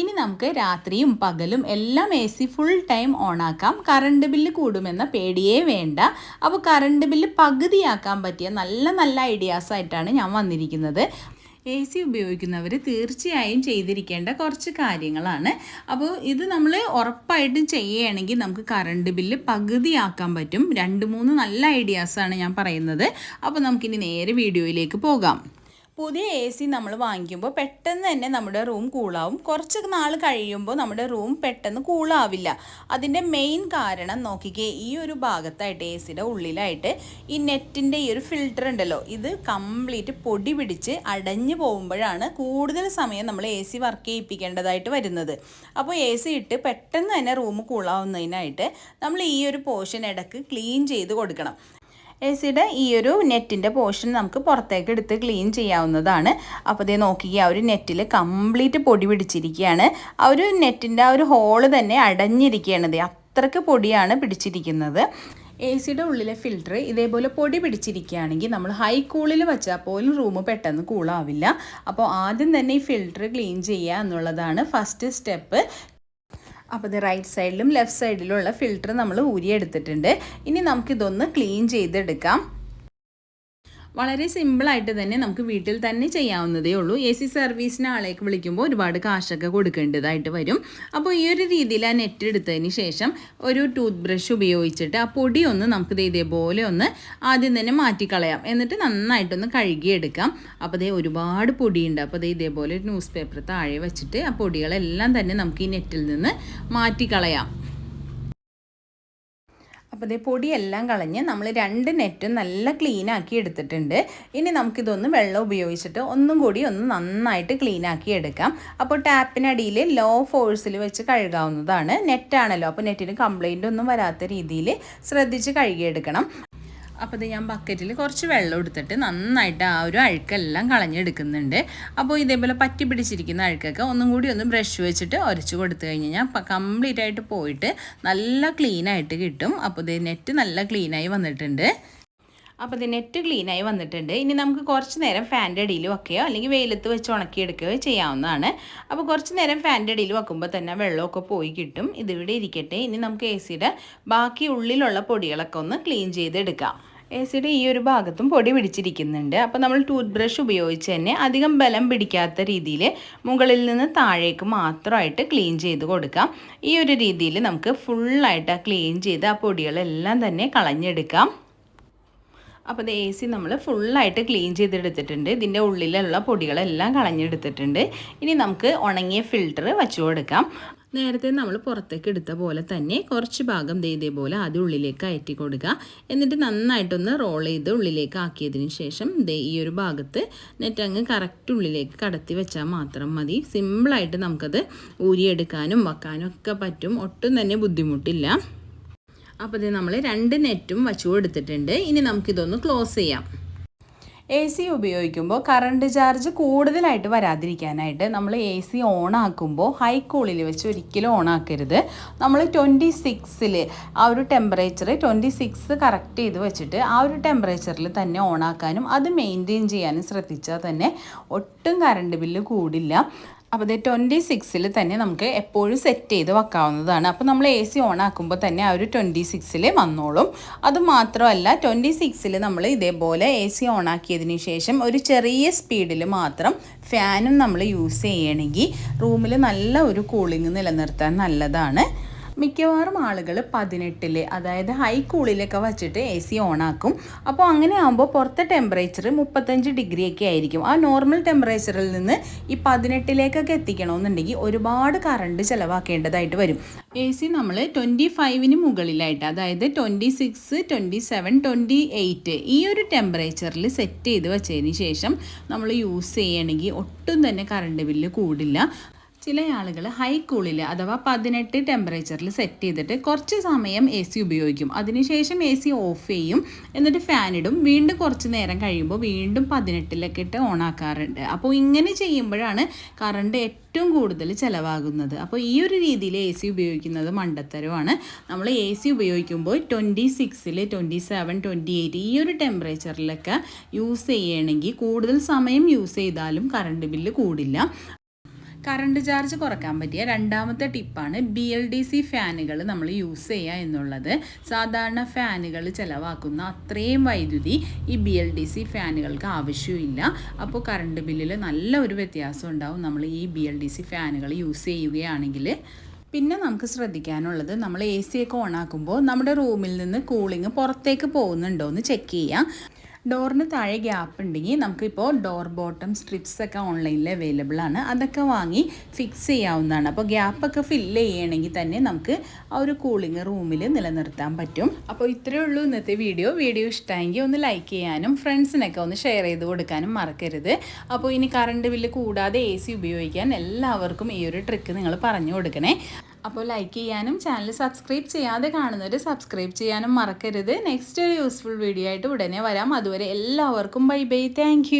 ഇനി നമുക്ക് രാത്രിയും പകലും എല്ലാം എ സി ഫുൾ ടൈം ഓണാക്കാം കറണ്ട് ബില്ല് കൂടുമെന്ന പേടിയേ വേണ്ട. അപ്പോൾ കറണ്ട് ബില്ല് പകുതിയാക്കാൻ പറ്റിയ നല്ല നല്ല ഐഡിയാസ് ആയിട്ടാണ് ഞാൻ വന്നിരിക്കുന്നത്. എ സി ഉപയോഗിക്കുന്നവർ തീർച്ചയായും ചെയ്തിരിക്കേണ്ട കുറച്ച് കാര്യങ്ങളാണ്. അപ്പോൾ ഇത് നമ്മൾ ഉറപ്പായിട്ടും ചെയ്യുകയാണെങ്കിൽ നമുക്ക് കറണ്ട് ബില്ല് പകുതിയാക്കാൻ പറ്റും. രണ്ട് മൂന്ന് നല്ല ഐഡിയാസാണ് ഞാൻ പറയുന്നത്. അപ്പോൾ നമുക്കിനി നേരെ വീഡിയോയിലേക്ക് പോകാം. പുതിയ എ സി നമ്മൾ വാങ്ങിക്കുമ്പോൾ പെട്ടെന്ന് തന്നെ നമ്മുടെ റൂം കൂളാവും കുറച്ച് നാൾ കഴിയുമ്പോൾ നമ്മുടെ റൂം പെട്ടെന്ന് കൂളാവില്ല അതിന്റെ മെയിൻ കാരണം നോക്കിക്കേ ഈ ഒരു ഭാഗത്തായിട്ട് എ സിയുടെ ഉള്ളിലായിട്ട് ഈ നെറ്റിന്റെ ഈ ഒരു ഫിൽറ്റർ ഉണ്ടല്ലോ ഇത് കംപ്ലീറ്റ് പൊടി പിടിച്ച് അടഞ്ഞു പോകുമ്പോഴാണ് കൂടുതൽ സമയം നമ്മൾ എ സി വർക്ക് ചെയ്യിപ്പിക്കേണ്ടതായിട്ട് വരുന്നത്. അപ്പോൾ എ സി ഇട്ട് പെട്ടെന്ന് തന്നെ റൂം കൂളാവുന്നതിനായിട്ട് നമ്മൾ ഈ ഒരു പോർഷൻ ഇടയ്ക്ക് ക്ലീൻ ചെയ്ത് കൊടുക്കണം. എ സിയുടെ ഈ ഒരു നെറ്റിന്റെ പോർഷൻ നമുക്ക് പുറത്തേക്ക് എടുത്ത് ക്ലീൻ ചെയ്യാവുന്നതാണ്. അപ്പോൾ ഇതേ നോക്കുക ആ ഒരു നെറ്റിൽ കംപ്ലീറ്റ് പൊടി പിടിച്ചിരിക്കുകയാണ്. ആ ഒരു നെറ്റിന്റെ ആ ഒരു ഹോൾ തന്നെ അടഞ്ഞിരിക്കുകയാണ് ഇത് അത്രയ്ക്ക് പൊടിയാണ് പിടിച്ചിരിക്കുന്നത്. എ സിയുടെ ഉള്ളിലെ ഫിൽറ്റർ ഇതേപോലെ പൊടി പിടിച്ചിരിക്കുകയാണെങ്കിൽ നമ്മൾ ഹൈ കൂളിൽ വെച്ചാൽ പോലും റൂം പെട്ടെന്ന് കൂളാവില്ല അപ്പോൾ ആദ്യം തന്നെ ഈ ഫിൽറ്റർ ക്ലീൻ ചെയ്യുക എന്നുള്ളതാണ് ഫസ്റ്റ് സ്റ്റെപ്പ് അപ്പോൾ ഇത് റൈറ്റ് സൈഡിലും ലെഫ്റ്റ് സൈഡിലുള്ള ഫിൽറ്റർ നമ്മൾ ഊരിയെടുത്തിട്ടുണ്ട്. ഇനി നമുക്കിതൊന്ന് ക്ലീൻ ചെയ്തെടുക്കാം. വളരെ സിമ്പിളായിട്ട് തന്നെ നമുക്ക് വീട്ടിൽ തന്നെ ചെയ്യാവുന്നതേ ഉള്ളൂ. എ സി സർവീസിന് ആളേക്ക് വിളിക്കുമ്പോൾ ഒരുപാട് കാശൊക്കെ കൊടുക്കേണ്ടതായിട്ട് വരും. അപ്പോൾ ഈ ഒരു രീതിയിൽ ആ നെറ്റ് എടുത്തതിന് ശേഷം ഒരു ടൂത്ത് ബ്രഷ് ഉപയോഗിച്ചിട്ട് ആ പൊടി ഒന്ന് നമുക്ക് ദേ ഇതേപോലെ ഒന്ന് ആദ്യം തന്നെ മാറ്റിക്കളയാം. എന്നിട്ട് നന്നായിട്ടൊന്ന് കഴുകിയെടുക്കാം. അപ്പോൾ ദേ ഒരുപാട് പൊടിയുണ്ട്. അപ്പോൾ ദേ ഇതേപോലെ ഒരു ന്യൂസ് പേപ്പർ താഴെ വെച്ചിട്ട് ആ പൊടികളെല്ലാം തന്നെ നമുക്ക് ഈ നെറ്റിൽ നിന്ന് മാറ്റിക്കളയാം. അപ്പോൾ ഇതേ പൊടിയെല്ലാം കളഞ്ഞ് നമ്മൾ രണ്ട് നെറ്റും നല്ല ക്ലീൻ ആക്കി എടുത്തിട്ടുണ്ട്. ഇനി നമുക്കിതൊന്ന് വെള്ളം ഉപയോഗിച്ചിട്ട് ഒന്നും കൂടി ഒന്ന് നന്നായിട്ട് ക്ലീൻ ആക്കി എടുക്കാം. അപ്പോൾ ടാപ്പിനടിയിൽ ലോ ഫോഴ്സിൽ വെച്ച് കഴുകാവുന്നതാണ്. നെറ്റാണല്ലോ അപ്പോൾ നെറ്റിന് കംപ്ലൈന്റ് ഒന്നും വരാത്ത രീതിയിൽ ശ്രദ്ധിച്ച് കഴുകിയെടുക്കണം. അപ്പോൾ ഇത് ഞാൻ ബക്കറ്റിൽ കുറച്ച് വെള്ളം എടുത്തിട്ട് നന്നായിട്ട് ആ ഒരു അഴുക്കെല്ലാം കളഞ്ഞെടുക്കുന്നുണ്ട്. അപ്പോൾ ഇതേപോലെ പറ്റി പിടിച്ചിരിക്കുന്ന അഴുക്കൊക്കെ ഒന്നും കൂടി ഒന്ന് ബ്രഷ് വെച്ചിട്ട് ഉരച്ച് കൊടുത്തു കഴിഞ്ഞ് കഴിഞ്ഞാൽ കംപ്ലീറ്റ് ആയിട്ട് പോയിട്ട് നല്ല ക്ലീൻ ആയിട്ട് കിട്ടും. അപ്പോൾ ഇത് നെറ്റ് നല്ല ക്ലീനായി വന്നിട്ടുണ്ട്. അപ്പോൾ ഇത് നെറ്റ് ക്ലീനായി വന്നിട്ടുണ്ട്. ഇനി നമുക്ക് കുറച്ച് നേരം ഫാന്റെ അടിയിൽ വെക്കുകയോ അല്ലെങ്കിൽ വെയിലത്ത് വെച്ച് ഉണക്കിയെടുക്കുകയോ ചെയ്യാവുന്നതാണ്. അപ്പോൾ കുറച്ച് നേരം ഫാന്റെ അടിയിൽ വെക്കുമ്പോൾ തന്നെ വെള്ളമൊക്കെ പോയി കിട്ടും. ഇതിവിടെ ഇരിക്കട്ടെ. ഇനി നമുക്ക് എ സിയുടെ ബാക്കി ഉള്ളിലുള്ള പൊടികളൊക്കെ ഒന്ന് ക്ലീൻ ചെയ്തെടുക്കാം. എ സിയുടെ ഈ ഒരു ഭാഗത്തും പൊടി പിടിച്ചിരിക്കുന്നുണ്ട്. അപ്പോൾ നമ്മൾ ടൂത്ത് ബ്രഷ് ഉപയോഗിച്ച് തന്നെ അധികം ബലം പിടിക്കാത്ത രീതിയിൽ മുകളിൽ നിന്ന് താഴേക്ക് മാത്രമായിട്ട് ക്ലീൻ ചെയ്ത് കൊടുക്കാം. ഈ ഒരു രീതിയിൽ നമുക്ക് ഫുള്ളായിട്ട് ക്ലീൻ ചെയ്ത് ആ പൊടികളെല്ലാം തന്നെ കളഞ്ഞെടുക്കാം. അപ്പോൾ ഇത് എ സി നമ്മൾ ഫുള്ളായിട്ട് ക്ലീൻ ചെയ്തെടുത്തിട്ടുണ്ട്. ഇതിന്റെ ഉള്ളിലുള്ള പൊടികളെല്ലാം കളഞ്ഞെടുത്തിട്ടുണ്ട്. ഇനി നമുക്ക് ഉണങ്ങിയ ഫിൽറ്റർ വച്ചു കൊടുക്കാം. നേരത്തെ നമ്മൾ പുറത്തേക്ക് എടുത്ത പോലെ തന്നെ കുറച്ച് ഭാഗം ഇതേപോലെ ആദ്യം ഉള്ളിലേക്ക് അയറ്റി കൊടുക്കുക. എന്നിട്ട് നന്നായിട്ടൊന്ന് റോൾ ചെയ്ത് ഉള്ളിലേക്ക് ആക്കിയതിന് ശേഷം ദേ ഈ ഒരു ഭാഗത്ത് നെറ്റ് അങ്ങ് കറക്റ്റ് ഉള്ളിലേക്ക് കടത്തി വെച്ചാൽ മാത്രം മതി. സിമ്പിളായിട്ട് നമുക്കത് ഊരിയെടുക്കാനും വെക്കാനും ഒക്കെ പറ്റും. ഒട്ടും തന്നെ ബുദ്ധിമുട്ടില്ല. അപ്പോൾ ഇത് നമ്മൾ രണ്ട് നെറ്റും വച്ചു കൊടുത്തിട്ടുണ്ട്. ഇനി നമുക്കിതൊന്ന് ക്ലോസ് ചെയ്യാം. എ സി ഉപയോഗിക്കുമ്പോൾ കറണ്ട് ചാർജ് കൂടുതലായിട്ട് വരാതിരിക്കാനായിട്ട് നമ്മൾ എ സി ഓൺ ആക്കുമ്പോൾ ഹൈ കൂളിൽ വെച്ച് ഒരിക്കലും ഓൺ ആക്കരുത് നമ്മൾ ട്വന്റി സിക്സിൽ ആ ഒരു ടെമ്പറേച്ചർ ട്വന്റി സിക്സ് കറക്റ്റ് ചെയ്ത് വെച്ചിട്ട് ആ ഒരു ടെമ്പറേച്ചറിൽ തന്നെ ഓണാക്കാനും അത് മെയിന്റെയിൻ ചെയ്യാനും ശ്രദ്ധിച്ചാൽ തന്നെ ഒട്ടും കറണ്ട് ബില്ല് കൂടില്ല. അപ്പോൾ ഇത് ട്വന്റി സിക്സിൽ തന്നെ നമുക്ക് എപ്പോഴും സെറ്റ് ചെയ്ത് വെക്കാവുന്നതാണ്. അപ്പോൾ നമ്മൾ എ സി ഓൺ ആക്കുമ്പോൾ തന്നെ ആ ഒരു ട്വന്റി സിക്സിൽ വന്നോളും. അതുമാത്രമല്ല ട്വന്റി സിക്സിൽ നമ്മൾ ഇതേപോലെ എ സി ഓൺ ആക്കിയതിന് ശേഷം ഒരു ചെറിയ സ്പീഡിൽ മാത്രം ഫാനും നമ്മൾ യൂസ് ചെയ്യണമെങ്കിൽ റൂമിൽ നല്ല ഒരു കൂളിംഗ് നിലനിർത്താൻ നല്ലതാണ്. മിക്കവാറും ആളുകൾ പതിനെട്ടിൽ അതായത് ഹൈ കൂളിലൊക്കെ വച്ചിട്ട് എ സി ഓണാക്കും. അപ്പോൾ അങ്ങനെ ആകുമ്പോൾ പുറത്തെ ടെമ്പറേച്ചർ മുപ്പത്തഞ്ച് ഡിഗ്രി ഒക്കെ ആയിരിക്കും. ആ നോർമൽ ടെമ്പറേച്ചറിൽ നിന്ന് ഈ പതിനെട്ടിലേക്കൊക്കെ എത്തിക്കണമെന്നുണ്ടെങ്കിൽ ഒരുപാട് കറണ്ട് ചിലവാക്കേണ്ടതായിട്ട് വരും. എ സി നമ്മൾ ട്വന്റി ഫൈവിന് മുകളിലായിട്ട് അതായത് twenty six twenty seven twenty eight ഈ ഒരു ടെമ്പറേച്ചറിൽ സെറ്റ് ചെയ്ത് വെച്ചതിന് ശേഷം നമ്മൾ യൂസ് ചെയ്യണമെങ്കിൽ ഒട്ടും തന്നെ കറണ്ട് ബില്ല് കൂടില്ല. ചില ആളുകൾ ഹൈ കൂളിൽ അഥവാ പതിനെട്ട് ടെമ്പറേച്ചറിൽ സെറ്റ് ചെയ്തിട്ട് കുറച്ച് സമയം എ സി ഉപയോഗിക്കും. അതിനുശേഷം എ സി ഓഫ് ചെയ്യും. എന്നിട്ട് ഫാൻ ഇടും. വീണ്ടും കുറച്ച് നേരം കഴിയുമ്പോൾ വീണ്ടും പതിനെട്ടിലൊക്കെ ഇട്ട് ഓൺ ആക്കാറുണ്ട്. അപ്പോൾ ഇങ്ങനെ ചെയ്യുമ്പോഴാണ് കറണ്ട് ഏറ്റവും കൂടുതൽ ചിലവാകുന്നത്. അപ്പോൾ ഈ ഒരു രീതിയിൽ എ സി ഉപയോഗിക്കുന്നത് മണ്ടത്തരമാണ്. നമ്മൾ എ സി ഉപയോഗിക്കുമ്പോൾ ട്വന്റി സിക്സിൽ ട്വന്റി സെവൻ ട്വന്റി എയ്റ്റ് ഈ ഒരു ടെമ്പറേച്ചറിലൊക്കെ യൂസ് ചെയ്യണമെങ്കിൽ കൂടുതൽ സമയം യൂസ് ചെയ്താലും കറണ്ട് ബില്ല് കൂടില്ല. കറണ്ട് ചാർജ് കുറയ്ക്കാൻ പറ്റിയ രണ്ടാമത്തെ ടിപ്പാണ് ബി എൽ ഡി സി ഫാനുകൾ നമ്മൾ യൂസ് ചെയ്യുക എന്നുള്ളത്. സാധാരണ ഫാനുകൾ ചിലവാക്കുന്ന അത്രയും വൈദ്യുതി ഈ ബി എൽ ഡി സി ഫാനുകൾക്ക് ആവശ്യമില്ല. അപ്പോൾ കറണ്ട് ബില്ലിൽ നല്ല ഒരു വ്യത്യാസം ഉണ്ടാവും നമ്മൾ ഈ ബി എൽ ഡി സി ഫാനുകൾ യൂസ് ചെയ്യുകയാണെങ്കിൽ. പിന്നെ നമുക്ക് ശ്രദ്ധിക്കാനുള്ളത് നമ്മൾ എ സി ഒക്കെ ഓണാക്കുമ്പോൾ നമ്മുടെ റൂമിൽ നിന്ന് കൂളിംഗ് പുറത്തേക്ക് പോകുന്നുണ്ടോ എന്ന് ചെക്ക് ചെയ്യാം. ഡോറിന് താഴെ ഗ്യാപ്പ് ഉണ്ടെങ്കിൽ നമുക്കിപ്പോൾ ഡോർ ബോട്ടം സ്ട്രിപ്സ് ഒക്കെ ഓൺലൈനിൽ അവൈലബിൾ ആണ്. അതൊക്കെ വാങ്ങി ഫിക്സ് ചെയ്യാവുന്നതാണ്. അപ്പോൾ ഗ്യാപ്പൊക്കെ ഫില്ല് ചെയ്യണമെങ്കിൽ തന്നെ നമുക്ക് ആ ഒരു കൂളിംഗ് റൂമിൽ നിലനിർത്താൻ പറ്റും. അപ്പോൾ ഇത്രയേ ഉള്ളൂ ഇന്നത്തെ വീഡിയോ വീഡിയോ ഇഷ്ടമെങ്കിൽ ഒന്ന് ലൈക്ക് ചെയ്യാനും ഫ്രണ്ട്സിനൊക്കെ ഒന്ന് ഷെയർ ചെയ്ത് കൊടുക്കാനും മറക്കരുത്. അപ്പോൾ ഇനി കറണ്ട് ബില്ല് കൂടാതെ എ സി ഉപയോഗിക്കാൻ എല്ലാവർക്കും ഈ ഒരു ട്രിക്ക് നിങ്ങൾ പറഞ്ഞു കൊടുക്കണേ. അപ്പോൾ ലൈക്ക് ചെയ്യാനും ചാനൽ സബ്സ്ക്രൈബ് ചെയ്യാതെ കാണുന്നവർ സബ്സ്ക്രൈബ് ചെയ്യാനും മറക്കരുത്. നെക്സ്റ്റ് ഒരു യൂസ്ഫുൾ വീഡിയോ ആയിട്ട് ഉടനെ വരാം. അതുവരെ എല്ലാവർക്കും ബൈ ബൈ താങ്ക്